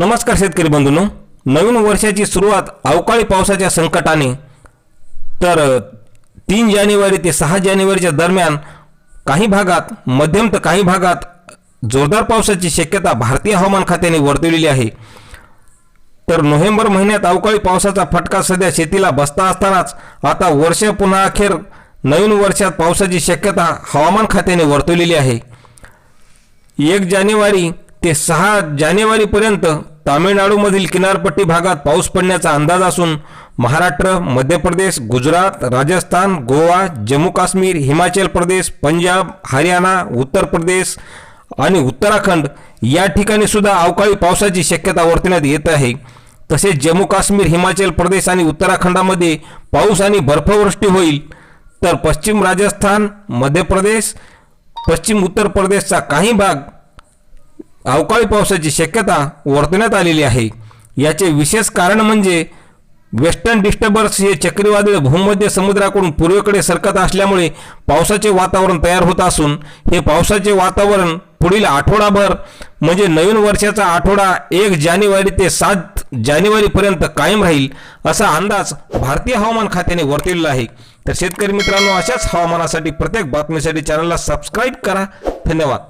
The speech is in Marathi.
नमस्कार शेतकरी बंधूंनो. नवीन वर्षाची सुरुवात अवकाळी पावसाच्या संकटाने. तर तीन जानेवारी ते सहा जानेवारीच्या दरम्यान काही भागात मध्यम तर काही भागात जोरदार पावसाची शक्यता भारतीय हवामान खात्याने वर्तवलेली आहे. तर नोव्हेंबर महिन्यात अवकाळी पावसाचा फटका सध्या शेतीला बसता असतानाच आता वर्ष पुन्हा अखेर नवीन वर्षात पावसाची शक्यता हवामान खात्याने वर्तवलेली आहे. एक जानेवारी ते सहा जानेवारीपर्यंत तामिळनाडूमधील किनारपट्टी भागात पाऊस पडण्याचा अंदाज असून महाराष्ट्र मध्य प्रदेश गुजरात राजस्थान गोवा जम्मू काश्मीर हिमाचल प्रदेश पंजाब हरियाणा उत्तर प्रदेश आणि उत्तराखंड या ठिकाणी सुद्धा अवकाळी पावसाची शक्यता वर्तवण्यात येत आहे. तसेच जम्मू काश्मीर हिमाचल प्रदेश आणि उत्तराखंडामध्ये पाऊस आणि बर्फवृष्टी होईल. तर पश्चिम राजस्थान मध्य प्रदेश पश्चिम उत्तर प्रदेशचा काही भाग अवकाळी पावसाची शक्यता वर्तवण्यात आलेली आहे. याचे विशेष कारण म्हणजे वेस्टर्न डिस्टर्बन्स हे चक्रीवादळ भूमध्य समुद्राकडून पूर्वेकडे सरकत असल्यामुळे पावसाचे वातावरण तयार होत असून हे पावसाचे वातावरण पुढील आठवडाभर म्हणजे नवीन वर्षाचा आठवडा एक जानेवारी ते सात जानेवारीपर्यंत कायम राहील असा अंदाज भारतीय हवामान खात्याने वर्तवलेला आहे. तर शेतकरी मित्रांनो अशाच हवामानासाठी प्रत्येक बातमीसाठी चॅनलला सबस्क्राईब करा. धन्यवाद.